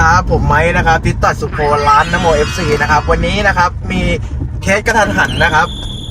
ครับ ผมไม้นะครับติดตัดสุโพร้านนโมเอฟซีนะครับวันนี้นะครับมีเคสกระทันหันนะครับ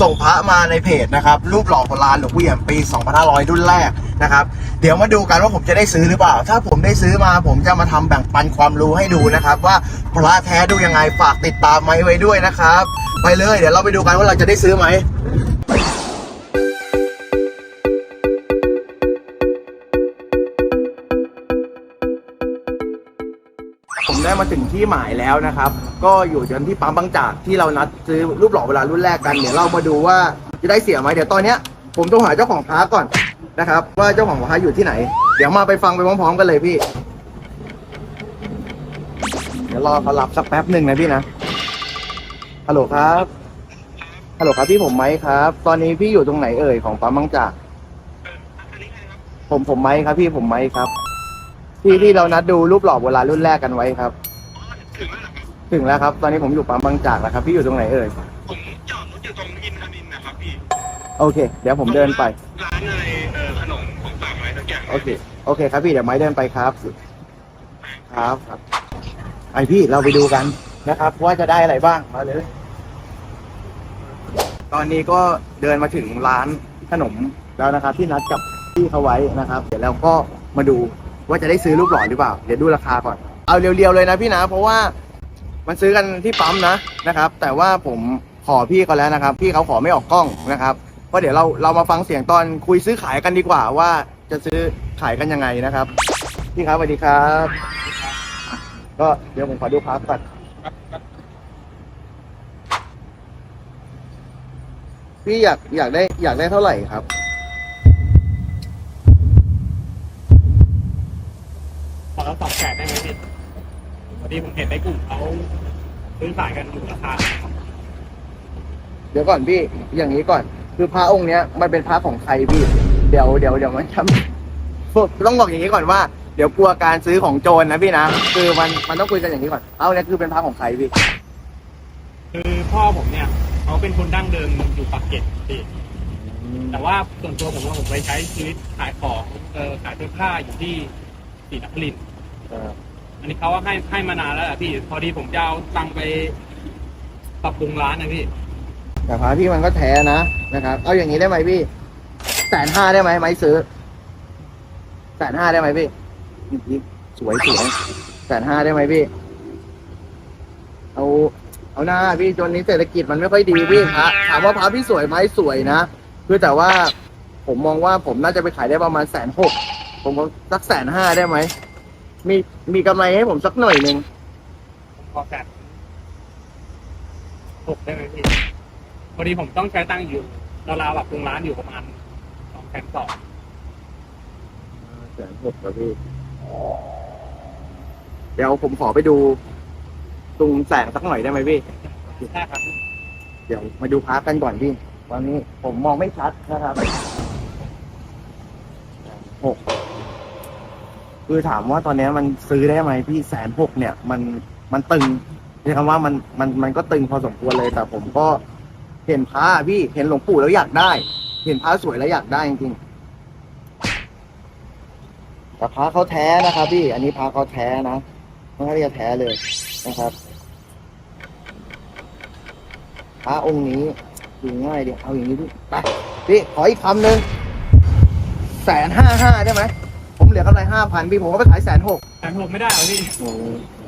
ส่งพระมาในเพจนะครับ รูปหล่อโบราณหลวงพ่อเอี่ยมปี 2500 รุ่นแรกนะครับ เดี๋ยวมาดูกันว่าผมจะได้ซื้อหรือเปล่า ถ้าผมได้ซื้อมาผมจะมาทำแบ่งปันความรู้ให้ดูนะครับ ว่าพระแท้ดูยังไงฝากติดตามไม้ไว้ด้วยนะครับ ไปเลยเดี๋ยวเราไปดูกันว่าเราจะได้ซื้อไหม ผมได้มาถึงที่หมายแล้วนะครับ ก็อยู่จนที่ปั๊มบางจากที่เรานัดซื้อรูปหล่อเวลารุ่นแรกกันเดี๋ยวเรามาดูว่าจะได้เสียไหมเดี๋ยวตอนเนี้ยผมต้องหาเจ้าของพระก่อนนะครับ ว่าเจ้าของพระอยู่ที่ไหน เดี๋ยวมาไปฟังไปพร้อมๆกันเลยพี่ เดี๋ยวรอเขารับสักแป๊บหนึ่งนะพี่นะฮัลโหลครับฮัลโหลครับพี่ผมไม้ครับ ตอนนี้พี่อยู่ตรงไหนเอ่ยของปั๊มบางจาก ผมผมไม้ครับพี่ผมไม้ครับ ที่ที่เรานัดดูรูปหล่อโบราณรุ่นแรกกันไว้ครับถึงแล้วครับ ตอนนี้ผมอยู่ปั๊มบางจากแล้วครับพี่อยู่ตรงไหนเอ่ยผมจอดรถอยู่ตรงอินทนินนะครับพี่โอเค เดี๋ยวผมเดินไป ร้านอะไรเออขนมของฝากอะไรสักอย่างโอเค โอเคครับพี่เดี๋ยวไม้เดินไปครับ ครับครับ ไอพี่เราไปดูกันนะครับ ว่าจะได้อะไรบ้างมาเลย ตอนนี้ก็เดินมาถึงร้านขนมแล้วนะครับ ที่นัดกับพี่เขาไว้นะครับ เดี๋ยวเราก็มาดู ว่าจะได้ซื้อรูปหล่อหรือเปล่า เดี๋ยวดูราคาก่อน เอาเรียวๆเลยนะพี่นะ เพราะว่ามันซื้อกันที่ปั๊มนะนะครับ แต่ว่าผมขอพี่เขาแล้วนะครับ พี่เขาขอไม่ออกกล้องนะครับเพราะเดี๋ยวเราเรามาฟังเสียงตอนคุยซื้อขายกันดีกว่า ว่าจะซื้อขายกันยังไงนะครับ พี่ครับสวัสดีครับ ก็เดี๋ยวผมขอดูพักก่อนพี่อยากอยากได้อยากได้เท่าไหร่ครับ ขอเราสองแสนได้ไหมพี่ พอดีผมเห็นในกลุ่มเขาซื้อขายกันอยู่ราคาเดี๋ยวก่อนพี่ อย่างนี้ก่อน คือพระองค์เนี้ยมันเป็นพระของใครพี่ เดี๋ยวเดี๋ยวเดี๋ยวมันจะต้องบอกอย่างนี้ก่อนว่า เดี๋ยวกลัวการซื้อของโจรนะพี่นะ คือมันมันต้องคุยกันอย่างนี้ก่อน เอาเนี่ยคือเป็นพระของใครพี่ คือพ่อผมเนี่ยเขาเป็นคนดั้งเดิมอยู่ปากเกร็ดพี่แต่ว่าส่วนตัวผมว่าผมไปใช้ชีวิตขายของเออขายเสื้อผ้าอยู่ที่ศรีนครินทร์เอันนี้เขาว่าให้ให้มานานแล้วแหละพี่ พอดีผมจะเอาตังค์ไปปรับปรุงร้านนะพี่ แต่พระพี่มันก็แท้นะนะครับ เอาอย่างนี้ได้ไหมพี่แสนห้าได้ไหมไม้ซื้อแสนห้าได้ไหมพี่สวยสวยแสนห้าได้ไหมพี่ เอาเอาหน้าพี่จนนี้เศรษฐกิจมันไม่ค่อยดีพี่พระถามว่าพระพี่สวยไหมสวยนะคือแต่ว่าผมมองว่าผมน่าจะไปขายได้ประมาณแสนหกผมว่าสักแสนห้าได้ไหม มีมีกำไรให้ผมสักหน่อยหนึ่งผมขอแสนหกได้ไหมพี่พอดีผมต้องใช้ตังค์อยู่ราวๆแบบปรุงร้านอยู่ประมาณสองแสนสองแสนหกครับพี่ เดี๋ยวผมขอไปดูตรงแสงสักหน่อยได้ไหมพี่ ใช่ครับเดี๋ยวมาดูพาร์ทกันก่อนพี่วันนี้ผมมองไม่ชัดนะครับหก คือถามว่าตอนนี้มันซื้อได้ไหมพี่แสนหกเนี่ย มันมันตึงเรียกคำว่ามันมันมันก็ตึงพอสมควรเลยแต่ผมก็เห็นพระพี่เห็นหลวงปู่แล้วอยากได้ เห็นพระสวยแล้วอยากได้จริงๆแต่พระเขาแท้นะครับ พี่ อันนี้พระเขาแท้นะค่อนข้างที่จะแท้เลยนะครับพระองค์นี้ดูง่ายเดิเอาอย่างนี้พี่ไปพี่ขออีกคำหนึ่งแสนห้าห้าได้ไหม เหลือกำไรห้าพันพี่ผมก็ไปขายแสนหกแสนหกไม่ได้เหรอพี่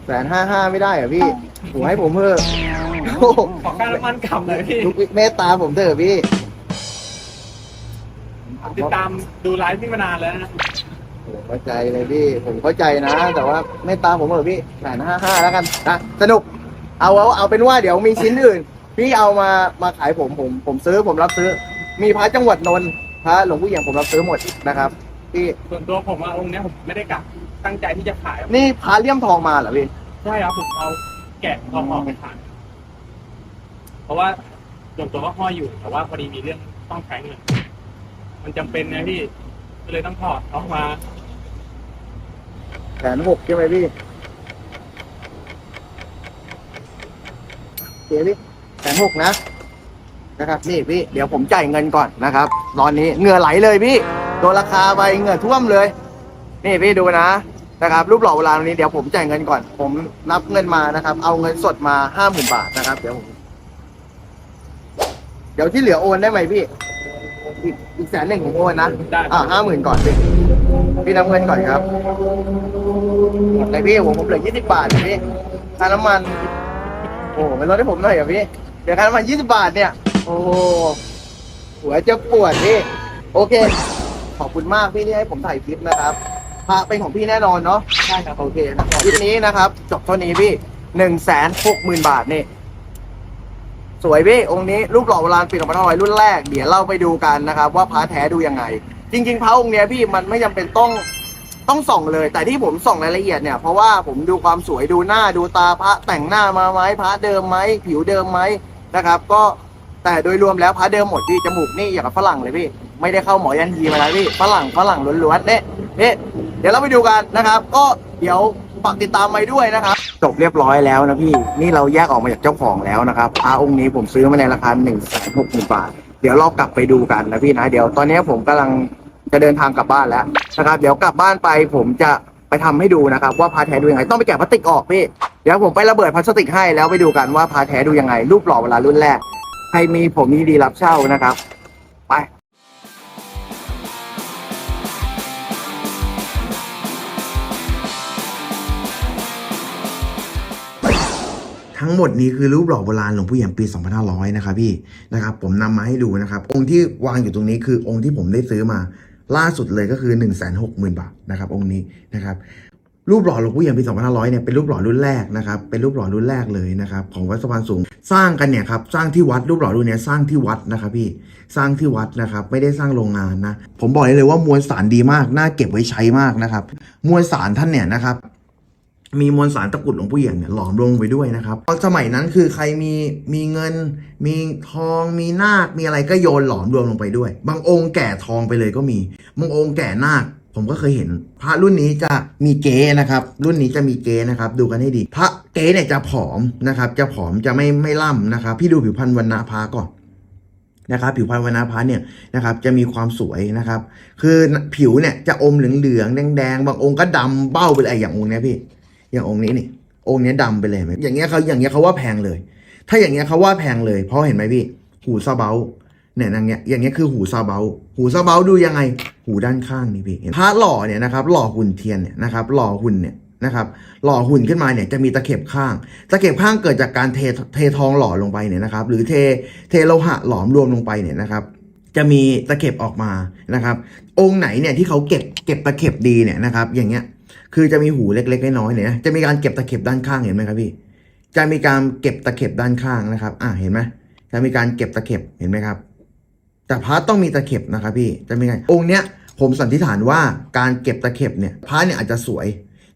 แสนห้าห้าไม่ได้เหรอพี่ผมให้ผมเพิ่มโอ้โหขอค่าน้ำมันกลับเลยพี่ทุกเมตตาผมเถอะพี่ติดตามดูไลฟ์พี่มานานแล้วนะผมเข้าใจเลยพี่ ผมเข้าใจนะ แต่ว่าเมตตาผมเถอะพี่แสนห้าห้าแล้วกันนะสนุก เอาเอาเอาเป็นว่าเดี๋ยวมีชิ้นอื่น พี่เอามามาขายผมผม ผมซื้อผมรับซื้อ มีพระจังหวัดนนท์พระหลวงปู่เอี่ยมผมรับซื้อหมดนะครับ พี่ส่วนตัวผมว่าองค์เนี้ยผมไม่ได้กะตั้งใจที่จะขายนี่พระเลี่ยมทองมาเหรอพี่ ใช่ครับผมเอาแกะทองออกไปขายเพราะว่าส่วนตัวก็ห้อยอยู่แต่ว่าพอดีมีเรื่องต้องใช้เงินมันจำเป็นนะพี่ก็เลยต้องถอดออกมาแสนหกใช่ไหมพี่โอเคพี่แสนหกนะ นะครับ นี่พี่ เดี๋ยวผมจ่ายเงินก่อนนะครับ ตอนนี้เหงื่อไหลเลยพี่ ตัวราคาไปเหงื่อท่วมเลย นี่พี่ดูนะนะครับ รูปหล่อโบราณวันนี้เดี๋ยวผมจ่ายเงินก่อน ผมนับเงินมานะครับ เอาเงินสดมาห้าหมื่นบาทนะครับ เดี๋ยวผมเดี๋ยวที่เหลือโอนได้ไหมพี่ อีกอีกแสนหนึ่งผมโอนนะได้อ่าห้าหมื่นก่อนพี่พี่นับเงินก่อนครับหมดเลยพี่ผมผมเหลือยี่สิบบาทพี่ค่าน้ำมัน โอ้โหมันลดให้ผมหน่อยเหรอพี่ เดี๋ยวค่าน้ำมันยี่สิบาทเนี่ย โอ้โหหัวจะปวดพี่ โอเค ขอบคุณมากพี่ที่ให้ผมถ่ายคลิปนะครับพระเป็นของพี่แน่นอนเนาะได้ครับโอเคนะครับคลิปนี้นะครับ จบเท่านี้พี่หนึ่งแสนหกหมื่นบาทนี่สวยพี่องค์นี้รูปหล่อโบราณปีสองพันห้าร้อยรุ่นแรกเดี๋ยวเราไปดูกันนะครับ ว่าพระแท้ดูยังไง จริง ๆพระองค์เนี้ยพี่มันไม่จำเป็นต้องต้องส่องเลย แต่ที่ผมส่องรายละเอียดเนี่ยเพราะว่าผมดูความสวยดูหน้าดูตาพระแต่งหน้ามาไหมพระเดิมไหมผิวเดิมไหมนะครับ ก็ แต่โดยรวมแล้วพระเดิมหมดพี่จมูกนี่อย่างกับฝรั่งเลยพี่ ไม่ได้เข้าหมอยันยีมาแล้วพี่ฝรั่งฝรั่งล้วนๆเนี่ยนี่เดี๋ยวเราไปดูกันนะครับ ก็เดี๋ยวฝากติดตามไปด้วยนะครับจบเรียบร้อยแล้วนะพี่นี่เราแยกออกมาจากเจ้าของแล้วนะครับพระองค์นี้ผมซื้อมาในราคา1นึ่งแสนหกหมื่นบาท เดี๋ยวเรากลับไปดูกันนะพี่นะเดี๋ยวตอนนี้ผมกำลังจะเดินทางกลับบ้านแล้วนะครับ เดี๋ยวกลับบ้านไปผมจะไปทำให้ดูนะครับ ว่าพาแท้ดูยังไงต้องไปแกะพลาสติกออกพี่เดี๋ยวผมไประเบิดพลาสติกให้แล้วไปดูกันว่าพาแท้ดูยังไง รูปหล่อเวลารุ่นแรก ครมีผมมีดีรับเช่านะครับ ไปทั้งหมดนี้คือรูปหล่อโบราณหลวงปู่เอี่ยมปี 2500 นะครับพี่นะครับผมนำมาให้ดูนะครับ องค์ที่วางอยู่ตรงนี้คือองค์ที่ผมได้ซื้อมาล่าสุดเลยก็คือ 1 6 0 0 0 0 บาทนะครับองค์นี้นะครับ รูปหล่อหลวงปู่เอี่ยมปี 2500 เนี่ยเป็นรูปหล่อรุ่นแรกนะครับ เป็นรูปหล่อรุ่นแรกเลยนะครับของวัดสะพานสูง สร้างกันเนี่ยครับสร้างที่วัดรูปหล่อรุ่นเนี้ยสร้างที่วัดนะครับพี่สร้างที่วัดนะครับ ไม่ได้สร้างโรงงานนะ ผมบอกเลยว่ามวลสารดีมากน่าเก็บไว้ใช้มากนะครับ มวลสารท่านเนี่ยนะครับมีมวลสารตะกุดหลวงปู่เอี่ยมเนี่ยหลอมลงไปด้วยนะครับตอนสมัยนั้นคือใครมีมีเงิน มีทองมีนาคมีอะไรก็โยนหลอมรวมลงไปด้วย บางองค์แก่ทองไปเลยก็มีบางองค์แก่นาค ผมก็เคยเห็นพระรุ่นนี้จะมีเก๊นะครับ รุ่นนี้จะมีเก๊นะครับ ดูกันให้ดี พระเก๊เนี่ยจะผอมนะครับ จะผอมจะไม่ไม่ล่ำนะครับ พี่ดูผิวพรรณวันณะพระก่อนนะครับผิวพรรณวันนาพาเนี่ยนะครับจะมีความสวยนะครับ คือผิวเนี่ยจะอมเหลืองๆแดงๆบางองค์ก็ดำเบ้าไปเลยอย่างองค์เนี้ยพี่ อย่างองค์นี้นี่องค์เนี้ยดำไปเลยไหมอย่างเงี้ยเขาอย่างเงี้ยเขาว่าแพงเลย ถ้าอย่างเงี้ยเขาว่าแพงเลย เพราะเห็นไหมพี่ หูซาเบา เนี่ยอย่างเงี้ยอย่างเงี้ยคือหูซาเบา หูซาเบาดูยังไง หูด้านข้างนี่พี่เห็นพระหล่อเนี่ยนะครับหล่อหุ่นเทียนเนี่ยนะครับหล่อหุ่นเนี่ยนะครับหล่อหุ่นขึ้นมาเนี่ยจะมีตะเข็บข้าง ตะเข็บข้างเกิดจากการเทเททองหล่อลงไปเนี่ยนะครับ หรือเทเทโลหะหลอมรวมลงไปเนี่ยนะครับ จะมีตะเข็บออกมานะครับ องค์ไหนเนี่ยที่เขาเก็บเก็บตะเข็บดีเนี่ยนะครับ อย่างเงี้ยคือจะมีหูเล็กๆน้อยๆเนี่ยจะมีการเก็บตะเข็บด้านข้างเห็นไหมครับพี่ จะมีการเก็บตะเข็บด้านข้างนะครับ อ่าเห็นไหมจะมีการเก็บตะเข็บเห็นไหมครับ แต่พระต้องมีตะเข็บนะครับพี่จะมีไงองค์เนี้ยผมสันนิษฐานว่าการเก็บตะเข็บเนี่ยพระเนี่ยอาจจะสวย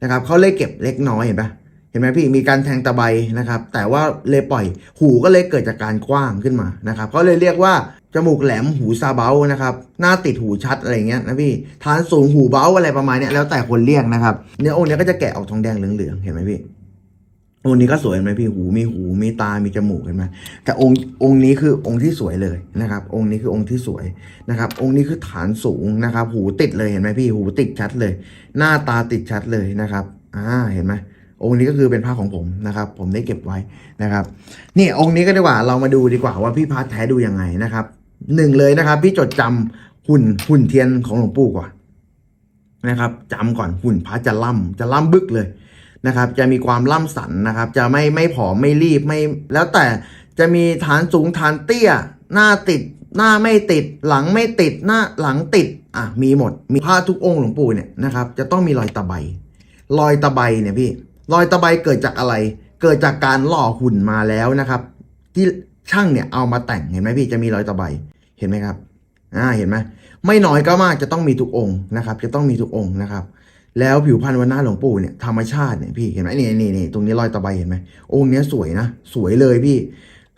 นะครับเขาเลยเก็บเล็กน้อยเห็นปะเห็นไหมพี่มีการแทงตะไบนะครับ แต่ว่าเลยปล่อยหูก็เลยเกิดจากการกว้างขึ้นมานะครับเขาเลยเรียกว่าจมูกแหลมหูซาเบานะครับหน้าติดหูชัดอะไรเงี้ยนะพี่ฐานสูงหูเบาอะไรประมาณเนี้ยแล้วแต่คนเรียกนะครับเนื้อองค์เนี้ยก็จะแกะออกทองแดงเหลืองๆเห็นไหมพี่ องค์นี้ก็สวยเห็นไหมพี่หูมีหูมีตามีจมูกเห็นไหมแต่องค์องค์นี้คือองค์ที่สวยเลยนะครับ องค์นี้คือองค์ที่สวยนะครับ องค์นี้คือฐานสูงนะครับ หูติดเลยเห็นไหมพี่หูติดชัดเลย หน้าตาติดชัดเลยนะครับอ่าเห็นไหมองค์นี้ก็คือเป็นผ้าของผมนะครับ ผมได้เก็บไว้นะครับ นี่องค์นี้ก็ดีกว่าเรามาดูดีกว่าว่าพี่พัดแท้ดูยังไงนะครับหนึ่งเลยนะครับ พี่จดจำหุ่นหุ่นเทียนของหลวงปู่ก่อนนะครับจำก่อนหุ่นพระจะล่ำจะล่ำบึกเลย นะครับจะมีความล่ำสันนะครับจะไม่ไม่ผอมไม่รีบไม่แล้วแต่จะมีฐานสูงฐานเตี้ย หน้าติด หน้าไม่ติด หลังไม่ติดหน้าหลังติดอะมีหมด มีผ้าทุกองค์หลวงปู่เนี่ยนะครับจะต้องมีรอยตะไบรอยตะไบเนี่ยพี่รอยตะไบเกิดจากอะไร เกิดจากการหล่อหุ่นมาแล้วนะครับ ที่ช่างเนี่ยเอามาแต่งเห็นไหมพี่จะมีรอยตะไบเห็นไหมครับอ่าเห็นไหมไม่น้อยก็มากจะต้องมีทุกองค์นะครับ จะต้องมีทุกองค์นะครับ แล้วผิวพรรณวันหน้าหลวงปู่เนี่ยธรรมชาติเนี่ยพี่เห็นไหมนี่นี่นี่ตรงนี้รอยตะไบเห็นไหมองค์เนี้ยสวยนะ สวยเลยพี่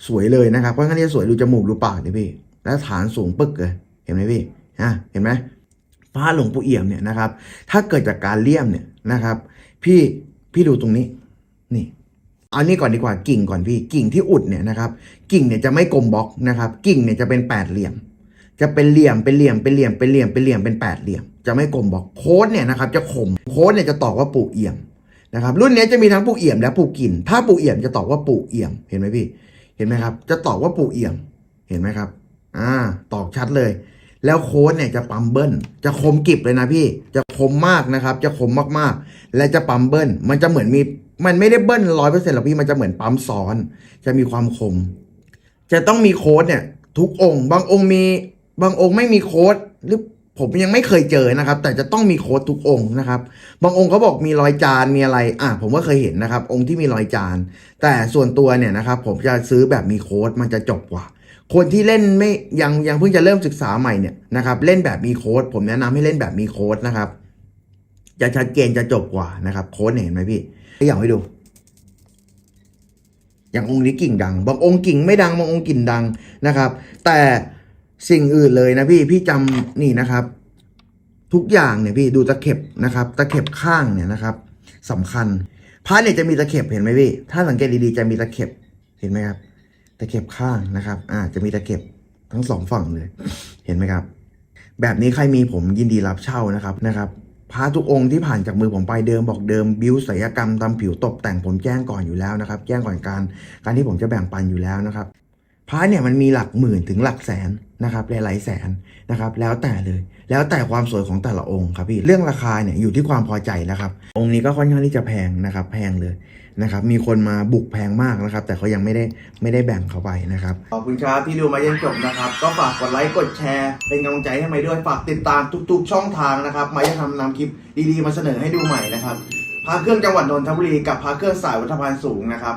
สวยเลยนะครับเพราะงั้นเนี่ยสวยดูจมูกดูปากเลยพี่ แล้วฐานสูงปึกเลยเห็นไหมพี่ฮะเห็นไหมพระหลวงปู่เอี่ยมเนี่ยนะครับ ถ้าเกิดจากการเลี่ยมเนี่ยนะครับ พี่พี่ดูตรงนี้นี่เอานี่ก่อนดีกว่ากิ่งก่อนพี่กิ่งที่อุดเนี่ยนะครับ กิ่งเนี่ยจะไม่กลมบล็อกนะครับ กิ่งเนี่ยจะเป็นแปดเหลี่ยม จะเป็นเหลี่ยมเป็นเหลี่ยมเป็นเหลี่ยมเป็นเหลี่ยมเป็นเหลี่ยมเป็นแปดเหลี่ยม จะไม่กลมบอกโค้ดเนี่ยนะครับจะคมโค้ดเนี่ยจะตอกว่าปูเอี่ยมนะครับรุ่นนี้จะมีทั้งปูเอี่ยมและปูกิน ถ้าปูเอี่ยมจะตอกว่าปูเอี่ยมเห็นไหมพี่ เห็นไหมครับ จะตอกว่าปูเอี่ยมเห็นไหมครับ อ่าตอกชัดเลย แล้วโค้ดเนี่ยจะปั๊มเบิ้ลจะคมกริบเลยนะพี่ จะคมมากนะครับ จะคมมากๆ และจะปั๊มเบิ้ลมันจะเหมือนมีมันไม่ได้เบิ้ลร้อยเปอร์เซ็นต์หรอกพี่มันจะเหมือนปั๊มซ้อน จะมีความคม จะต้องมีโค้ดเนี่ย ทุกองค์ บางองค์มี บางองค์ไม่มีโค้ดหรือผมยังไม่เคยเจอนะครับ แต่จะต้องมีโค้ดทุกองค์นะครับ บางองค์เขาบอกมีรอยจานมีอะไร อะผมก็เคยเห็นนะครับ องค์ที่มีรอยจาน แต่ส่วนตัวเนี่ยนะครับ ผมจะซื้อแบบมีโค้ดมันจะจบกว่า คนที่เล่นไม่ยังยังเพิ่งจะเริ่มศึกษาใหม่เนี่ยนะครับ เล่นแบบมีโค้ดผมแนะนำให้เล่นแบบมีโค้ดนะครับ จะชัดเจนจะจบกว่านะครับ โค้ดเนี่ยเห็นไหมพี่อย่างให้ดู อย่างองค์นี้กิ่งดัง บางองค์กิ่งไม่ดังบางองค์กิ่งดังนะครับ แต่ สิ่งอื่นเลยนะพี่พี่จำนี่นะครับ ทุกอย่างเนี่ยพี่ดูตะเข็บนะครับ ตะเข็บข้างเนี่ยนะครับสำคัญพระเนี่ยจะมีตะเข็บเห็นไหมพี่ถ้าสังเกตดีๆจะมีตะเข็บเห็นไหมครับ ตะเข็บข้างนะครับ อ่า จะมีตะเข็บทั้งสองฝั่งเลย เห็นไหมครับ แบบนี้ใครมีผมยินดีรับเช่านะครับนะครับพระทุกองค์ที่ผ่านจากมือผมไปเดิมบอกเดิมบิวศัลยกรรมทำผิวตกแต่งผมแจ้งก่อนอยู่แล้วนะครับ แจ้งก่อนการการที่ผมจะแบ่งปันอยู่แล้วนะครับ พระเนี่ยมันมีหลักหมื่นถึงหลักแสนนะครับหลายๆแสนนะครับแล้วแต่เลย แล้วแต่ความสวยของแต่ละองค์ครับพี่เรื่องราคาเนี่ยอยู่ที่ความพอใจนะครับ องค์นี้ก็ค่อนข้างที่จะแพงนะครับ แพงเลยนะครับมีคนมาบุกแพงมากนะครับ แต่เขายังไม่ได้ไม่ได้แบ่งเขาไปนะครับขอบคุณครับที่ดูมาจนจบนะครับ ก็ฝากกดไลค์กดแชร์ เป็นกำลังใจให้ไม้ด้วยฝากติดตามทุก ๆ ช่องทางนะครับไม้จะทำนำคลิปดีๆมาเสนอให้ดูใหม่นะครับพาเครื่องจังหวัดนนทบุรีกับพาเครื่องสายวัฒนพันธ์สูงนะครับ